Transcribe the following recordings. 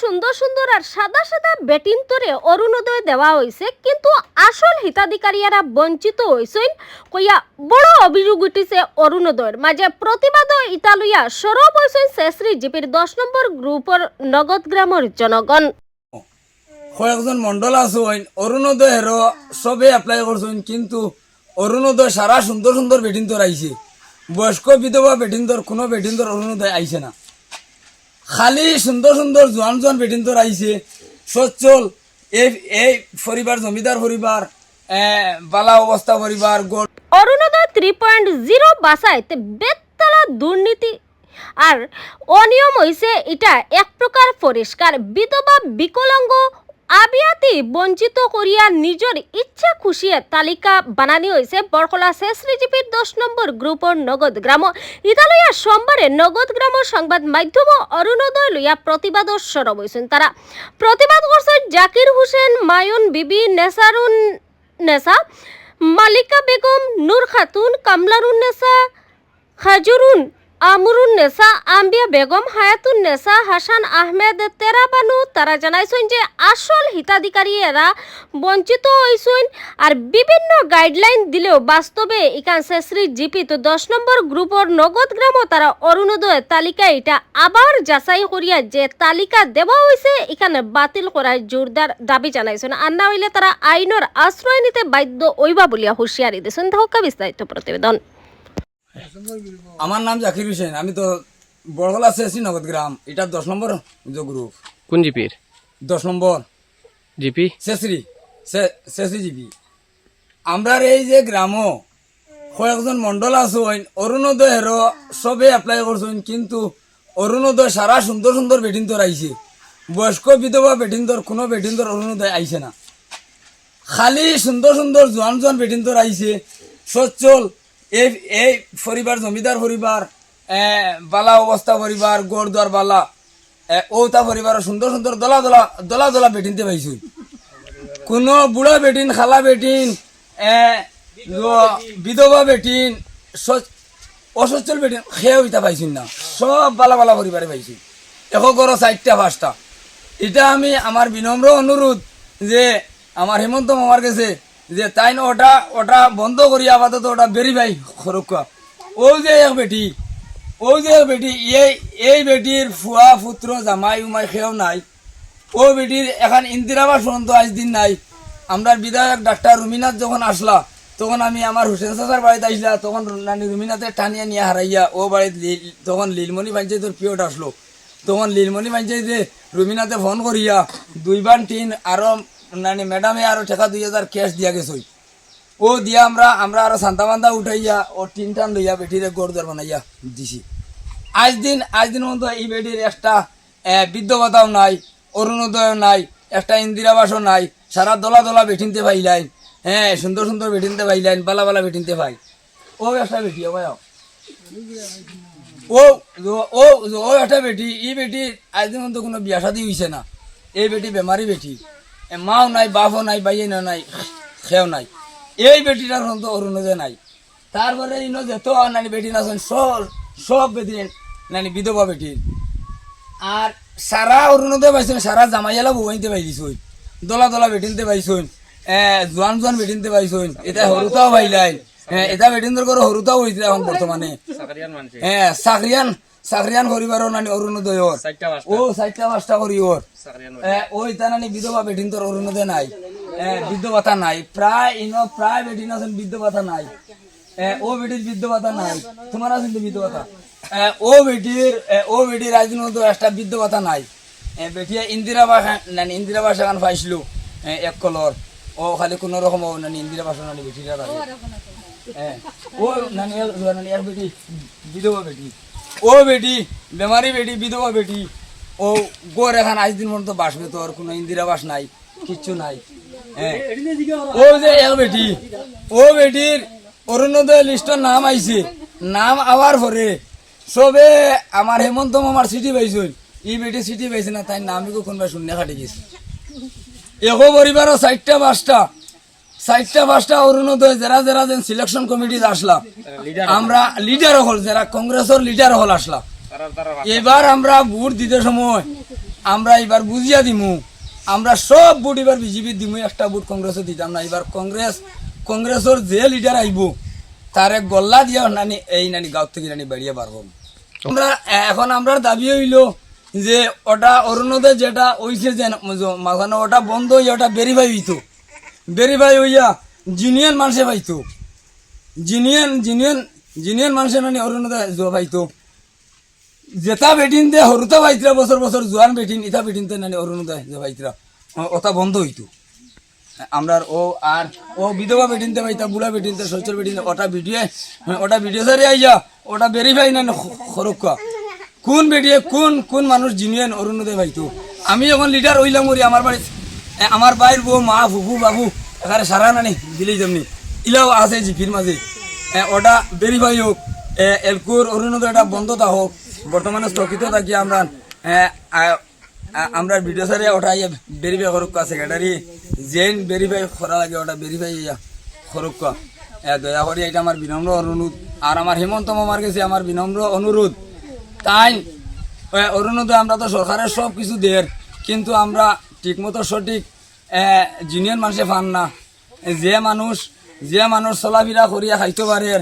সুন্দর সুন্দর আর সাদা সাদা বেটিন তরে অরুণোদয় দেওয়া হয়েছে কিন্তু আসল হিতাধিকারীরা বঞ্চিত হয়েছেন কইয়া বড় অভিযোগ উঠিছে অরুণোদয়ের মাঝে প্রতিবাদ ইতালুইয়া সরব হয়েছেন শেষরি জিপির দশ নম্বর গ্রুপের নগদ গ্রামের জনগণ। কয়েকজন মন্ডল আছেন অরুণোদয়েরও সবে এপ্লাই করছেন, কিন্তু অরুণোদয় সারা সুন্দর সুন্দর বেটিন্তর আইছে। বয়স্ক বিধবা বেটিন্তর কোনো বেটিন্তর অরুণোদয় আইছে না। খালি সুন্দর সুন্দর জোয়ান জোয়ান তোর আইছে সচ্ছল, এই এই পরিবার জমিদার পরিবার বালা অবস্থা পরিবার গোল অরুণোদয় থ্রি পয়েন্ট জিরো বাসায় বেতলা দুর্নীতি আর অনিয়ম হইছে এটা এক প্রকার পরিষ্কার বিধবা বিকলাঙ্গ আবিয়াতি বঞ্চিত করিয়া নিজের ইচ্ছা খুশিয়ে তালিকা বানানি হয়েছে বরকলা শেষরিজিপির দশ নম্বর গ্রুপর নগদ গ্রাম ইতালইয়া সোমবারে নগদ গ্রাম সংবাদ মাধ্যম অরুণোদয় লইয়া প্রতিবাদ সরব হয়েছেন তারা প্রতিবাদ করছেন জাকির হোসেন মায়ুন বিবি নেসারুন নেসা মালিকা বেগম নূর খাতুন কামলারুন নেসা খাজুরুন আমরুন নেসা আম্বিয়া বেগম হায়াতুন নেসা হাসান আহমেদ তেরাবানু তারা জানাইছেন যে আসল হিতাধিকারী এরা বঞ্চিত হয়েছেন আর বিভিন্ন গাইডলাইন দিলেও বাস্তবে ইকান শ্রী জিপি তো দশ নম্বর গ্রুপর নগদ গ্রাম তারা অরুণোদয় তালিকা এটা আবার যাচাই করিয়া যে তালিকা দেওয়া হয়েছে এখানে বাতিল করার জোরদার দাবি জানাইছেন আর না হইলে তারা আইনের আশ্রয় নিতে বাধ্য হইবা বলিয়া হুঁশিয়ারি দিয়েছেন ধক্কা বিস্তারিত প্রতিবেদন আমার নাম জাকির হোসেন। আমি তো বড়গলা শেষি নগদ গ্রাম। এটা দশ নম্বর যে গ্রুপ। কোন জিপির? দশ নম্বর। জিপি? শেষরি। শেষরি জিবি আমরার এই যে গ্রাম কয়েকজন মন্ডল আছেন অরুণোদয়েরও সবে এপ্লাই করছেন কিন্তু অরুণোদয় সারা সুন্দর সুন্দর বেটিন্তর আইছে। বয়স্ক বিধবা বেটিন্তর কোনো বেটিন্তর অরুণোদয় আইছে না। খালি সুন্দর সুন্দর জোয়ান জোয়ান বেটিন্তর আইছে। সচ্ছল এই এই পরিবার জমিদার পরিবার বালা অবস্থা পরিবার গড় দর বালা ওটা পরিবার সুন্দর সুন্দর দলা দলা দলা দলা বেটিনতে পাইছো। কোনো বুড়া বেটিন, খালা বেটিন বিধবা বেটিন অসচ্ছল বেটিন খেয়েও ইটা পাইছেন না। সব বালা বালা পরিবারে পাইছি। এশ গড় চারটা পাঁচটা। এটা আমি আমার বিনম্র অনুরোধ যে আমার হেমন্ত মামার কাছে যে তাই না, ওটা ওটা বন্ধ করি আপাতত ওটা বেরি ভাই খরকা ও যে এক বেটি ও যে এক বেটি, এই এই বেটির ফুয়া পুত্র জামাই উমাই খেয়েও নাই। ও বেটির এখন ইন্দিরাবাস পর্যন্ত আজ দিন নাই। আমরা বিধায়ক ডাক্তার রুমিনাথ যখন আসলা, তখন আমি আমার হুসেন চাচার বাড়িতে আসলা, তখন নানি রুমিনাথে টানিয়া নিয়ে হারাইয়া ও বাড়িতে তখন লীলমণি পঞ্চায়েতের পিওট আসলো। তখন লীলমণি পঞ্চায়েতে রুমিনাথে ফোন করিয়া দুইবার টিন আরও নানি ম্যাডামে আরও টাকা দুই হাজার ক্যাশ দিয়া গেছই। ও দিয়া আমরা আমরা আরও সান্তা বান্দা উঠাইয়া, ও টিন টান লইয়া বেটিরে গোড় দর বানাইয়া দিছি। আজ দিন আজ দিন মতো এই বেটির একটা বৃদ্ধ ভাতাও নাই অরুণোদয় নাই, একটা ইন্দিরাবাসও নাই, সারা দলা দলা বেঠিনতে পাইলাইন। হ্যাঁ সুন্দর সুন্দর বেঠিনতে পাইলাইন, বালা বালা বেঠিনতে পাই। ও একটা বেটি, ও ও, ও- একটা বেটি এই বেটি আজ দিন মতো কোনো বিয়া শাদি হইছে না। এই বেটি বেমারি বেটি। মাও নাই বাপও নাই বাইয়ে নাই খেও নাই। এই বেটিটার মতো অরুণোদয় নাই। তারপরে ইনো যত নানি বেটি আছেন সব সব বেটি নানি বিধবা বেটি আর সারা অরুণোদয় পাইছেন সারা জামাইয়ালা বউাইতে পাইছিস দলা দলা বেটিনতে পাইছেন এ জোয়ান জোয়ান বেটিনতে পাইছেন এটা হরুতাও পাইলাই হ্যাঁ এটা বেটিনদের করে হরুতাও হইছে এখন বর্তমানে হ্যাঁ চাকরিয়ান চাকরিয়ান পরিবারও নানি অরুণোদয় ওর ও চারটা পাঁচটা করি ওর এ, ও ইতা নানি বিধবা বেটিন তোর অরুণোদয় নাই ভাতা নাই। প্রায় ইনো প্রায় বেটিন আছেন বৃদ্ধ ভাতা নাই। ও বেটির বৃদ্ধ ভাতা নাই। তোমার আছেন তো এ, ও বেটির ও বেটির আজদিন একটা বৃদ্ধ ভাতা নাই। বেটিয়া ইন্দিরাবাস নানি ইন্দিরাবাস এখন পাইছিল এক কলর ও খালি কোনো রকম ও নানি ইন্দিরাবাস নানি বেটিরা হ্যাঁ, ও নানি নানি এক বেটি বিধবা বেটি। ও বেটি, বেমারি বেটি, বিধবা বেটি, ও গোর এখন আজ দিন পর্যন্ত বাসবে তোর কোনো ইন্দিরাবাস নাই, কিচ্ছু নাই। হ্যাঁ। ও যে এক বেটি, ও বেটির অরুণোদয় লিস্টের নাম আইছে, নাম আবার পরে। সবে আমার হেমন্ত মামার সিটি পাইছিল, ই বেটি সিটি পাইছে না তাই নামই কোনবা শূন্য খাটি গেছে। এগো পরিবারও চারটা পাঁচটা চারটা পাঁচটা অরুণোদয় যারা যারা যেন সিলেকশন কমিটি আসলা আমরা লিডার হল যারা কংগ্রেসের লিডার হল আসলা এবার আমরা ভোট দিতে সময় আমরা এবার বুঝিয়া দিমু আমরা সব ভোট এবার বিজেপি দিমু একটা ভোট কংগ্রেসে দিতাম না। এবার কংগ্রেস কংগ্রেসের যে লিডার আইব তারে গল্লা দিয়া নানি এই নানি গাঁও থেকে নানি বেরিয়ে পারব আমরা এখন আমরা দাবি হইল যে ওটা অরুণোদয় যেটা হইছে যে মাঝানো ওটা বন্ধ হইয়া ওটা ভেরিফাই হইতো। ভেরিফাই হইয়া, জিনিয়ান মানুষে পাইতো। জিনিয়ান, জিনিয়ন জিনিয়ন মানুষে নানি অরুণোদয় জোয়া পাইতো। যেটা বেটিন দে হরুতা পাইতরা বছর বছর জোয়ান বেটিন ইটা বেটিন তে নানি অরুণোদয় যে পাইতরা। ওটা বন্ধ হইতো। আমরা ও, আর ও বিধবা বেটিনতে পাইতা বুড়া বেটিনতে সচল বেটিনতে ওটা ভিডিও ওটা ভিডিও সারি আইয়া, ওটা ভেরিফাই না খরক্কা কোন বেটিয়ে, কোন কোন মানুষ জিনিয়ান, অরুণোদয় পাইতো? আমি যখন লিডার হইলাম ওরি আমার বাড়ি আমার বাইর বউ মা ফুফু বাবু এখানে সারা নানি দিলেই যেমনি ইলাও আছে জিপির মাঝে ওটা ভেরিফাই হোক এ, এলকুর অরুণোদয়টা বন্ধ তা হোক বর্তমানে স্থগিত থাকি আমরা আমরা ভিডিও সারে ওটা ইয়ে ভেরিফাই করুক সেক্রেটারি জেন ভেরিফাই করা লাগে ওটা ভেরিফাই ইয়া করুক দয়া করে এটা আমার বিনম্র অনুরোধ আর আমার হেমন্ত মামার কাছে আমার বিনম্র অনুরোধ তাই অরুণোদয় আমরা তো সরকারের সব কিছু দের কিন্তু আমরা ঠিকমতো সঠিক জিনিয়ন মানুষে পান না। যে মানুষ যে মানুষ চলাফেরা করিয়া খাইতে পারে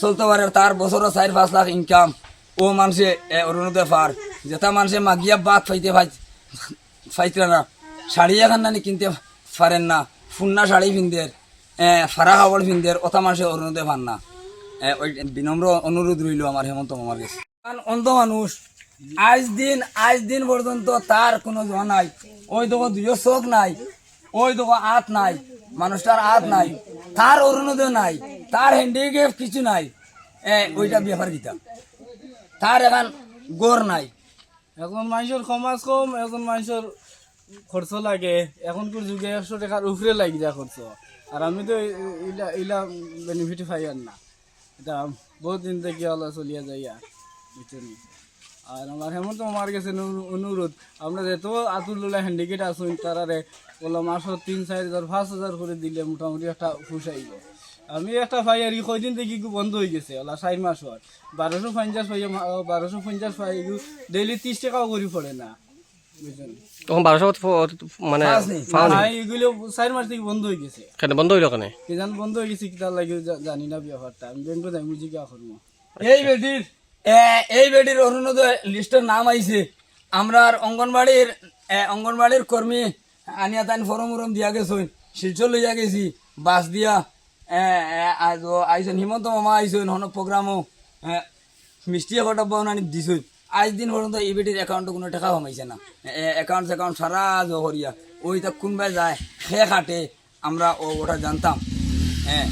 চলতে পারে তার বছরও চার পাঁচ লাখ ইনকাম ও মানুষে অরুণোদয় পার যেটা মানুষে মাগিয়া বাদ ফাইতে ফাই ফাইতে না। শাড়ি এখন কিনতে পারেন না। ফুন্না শাড়ি পিনদের ফারা কাপড় পিনদের ওটা মানুষে অরুণোদয় পান না। বিনম্র অনুরোধ রইল আমার হেমন্ত মামার কাছে। অন্ধ মানুষ আজ দিন আজ দিন পর্যন্ত তার কোনো জোয়া নাই। ওই দেখো দুইও চোখ নাই, ওই দেখো হাত নাই, মানুষটার হাত নাই, তার অরুণোদয় নাই, তার হ্যান্ডিক্যাপ কিছু নাই। ওইটা ব্যাপার দিতাম তার এখন গড় নাই। এখন মানুষের সমাজ কম, এখন মানুষের খরচ লাগে। এখনকার যুগে একশো টাকার উপরে লাগি যায় খরচ। আর আমি তো ইলা বেনিফিট পাই আর না। এটা বহুত দিন থেকে চলিয়া যাই আর বুঝছেন আর আমার হেমন্ত আমার কাছে অনুরোধ আমরা যেহেতু আতুল্লা হ্যান্ডিকেট আসুন তারারে বলল মাসত তিন চার হাজার পাঁচ হাজার করে দিলে মোটামুটি একটা আইব। আমি একটা পাই আর কয়দিন থেকে বন্ধ হয়ে গেছে ওলা চার মাস হওয়ার বারোশো পঞ্চাশ পাই বারোশো পঞ্চাশ পাই ডেইলি ত্রিশ টাকাও করে পড়ে না তখন বারোশো মানে এগুলো চার মাস থেকে বন্ধ হয়ে গেছে। কেন বন্ধ হইল কেন? কেজান বন্ধ হয়ে গেছে কিতার লাগে জানি না ব্যাপারটা। আমি ব্যাংকে যাই বুঝি কা করব। এই বেটির এ, এই বেটির অরুণোদয় লিস্টের নাম আইছে। আমরা অঙ্গনবাড়ির অঙ্গনবাড়ির কর্মী আনিয়া তাইন ফরম উরম দিয়া গেছইন শিলচর লইয়া গেছি, বাস দিয়া। আইসেন হিমন্ত মামা আইসইন হন প্রোগ্রামও। মিষ্টি একটা বনানি দিছই আজ দিন পর্যন্ত এই বেটির অ্যাকাউন্টে কোনো টাকা কমাইছে না। অ্যাকাউন্ট অ্যাকাউন্ট সারা জহরিয়া ওই তা কোনবাই যায় খে কাটে, আমরা ওটা জানতাম। হ্যাঁ